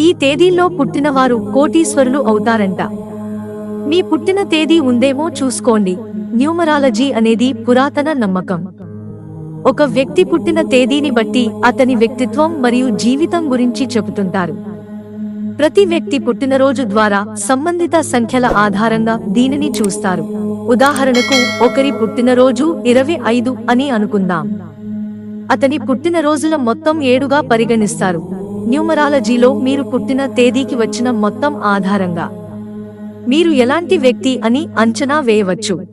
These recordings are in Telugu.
ఈ తేదీల్లో పుట్టినవారు కోటీశ్వరులు అవుతారంట. మీ పుట్టిన తేదీ ఉందేమో చూసుకోండి. న్యూమరాలజీ అనేది పురాతన నమ్మకం. ఒక వ్యక్తి పుట్టిన తేదీని బట్టి అతని వ్యక్తిత్వం మరియు జీవితం గురించి చెబుతుంటారు. ప్రతి వ్యక్తి పుట్టినరోజు ద్వారా సంబంధిత సంఖ్యల ఆధారంగా దీనిని చూస్తారు. ఉదాహరణకు ఒకరి పుట్టినరోజు ఇరవై ఐదు అని అనుకుందాం. అతని పుట్టినరోజుల మొత్తం ఏడుగా పరిగణిస్తారు. న్యూమరాలజీలో మీరు పుట్టిన తేదీకి వచ్చిన మొత్తం ఆధారంగా. మీరు ఎలాంటి వ్యక్తి అని అంచనా వేయవచ్చు.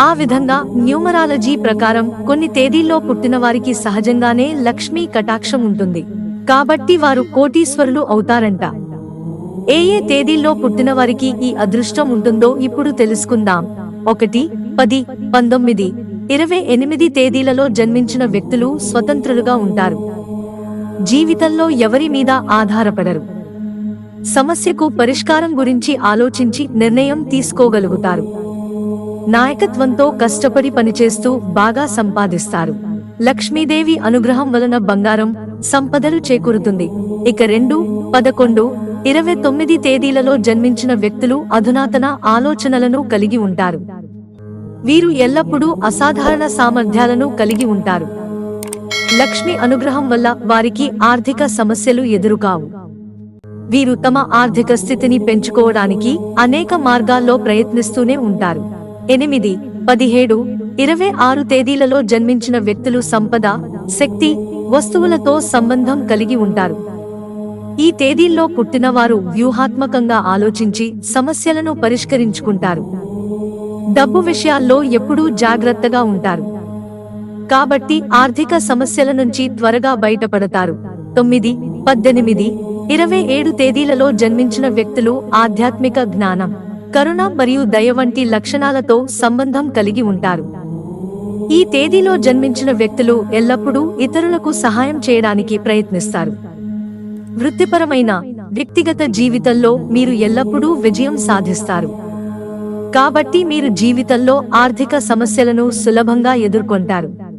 ఆ విధంగా న్యూమరాలజీ ప్రకారం కొన్ని తేదీల్లో పుట్టిన వారికి సహజంగానే లక్ష్మీ కటాక్షం ఉంటుంది. కాబట్టి వారు కోటీశ్వరులు అవుతారంట. ఏ ఏ తేదీల్లో పుట్టిన వారికి ఈ అదృష్టం ఉంటుందో ఇప్పుడు తెలుసుకుందాం. ఒకటి పది పంతొమ్మిది ఇరవై ఎనిమిది తేదీలలో జన్మించిన వ్యక్తులు స్వతంత్రులుగా ఉంటారు. జీవితంలో ఎవరి మీద ఆధారపడరు. సమస్యకు పరిష్కారం గురించి ఆలోచించి నిర్ణయం తీసుకోగలుగుతారు. నాయకత్వంతో కష్టపడి పనిచేస్తూ బాగా సంపాదిస్తారు. లక్ష్మీదేవి అనుగ్రహం వలన బంగారం సంపదలు చేకూరుతుంది. ఇక రెండు పదకొండు ఇరవై తొమ్మిది తేదీలలో జన్మించిన వ్యక్తులు అధునాతన ఆలోచనలను కలిగి ఉంటారు. వీరు ఎల్లప్పుడూ అసాధారణ సామర్థ్యాలను కలిగి ఉంటారు. లక్ష్మి అనుగ్రహం వల్ల వారికి ఆర్థిక సమస్యలు ఎదురుకావు. వీరు తమ ఆర్థిక స్థితిని పెంచుకోవడానికి అనేక మార్గాల్లో ప్రయత్నిస్తూనే ఉంటారు. ఎనిమిది పదిహేడు ఇరవై ఆరు తేదీలలో జన్మించిన వ్యక్తులు సంపద శక్తి వస్తువులతో సంబంధం కలిగి ఉంటారు. ఈ తేదీల్లో పుట్టినవారు వ్యూహాత్మకంగా ఆలోచించి సమస్యలను పరిష్కరించుకుంటారు. డబ్బు విషయాల్లో ఎప్పుడూ జాగ్రత్తగా ఉంటారు. కాబట్టి ఆర్థిక సమస్యల నుంచి త్వరగా బయటపడతారు. తొమ్మిది పద్దెనిమిది ఇరవై ఏడు తేదీలలో జన్మించిన వ్యక్తులు ఆధ్యాత్మిక జ్ఞానం కరుణ మరియు దయ వంటి లక్షణాలతో సంబంధం కలిగి ఉంటారు. ఈ తేదీలో జన్మించిన వ్యక్తులు ఎల్లప్పుడూ ఇతరులకు సహాయం చేయడానికి ప్రయత్నిస్తారు. వృత్తిపరమైన వ్యక్తిగత జీవితంలో మీరు ఎల్లప్పుడూ విజయం సాధిస్తారు. కాబట్టి మీరు జీవితంలో ఆర్థిక సమస్యలను సులభంగా ఎదుర్కొంటారు.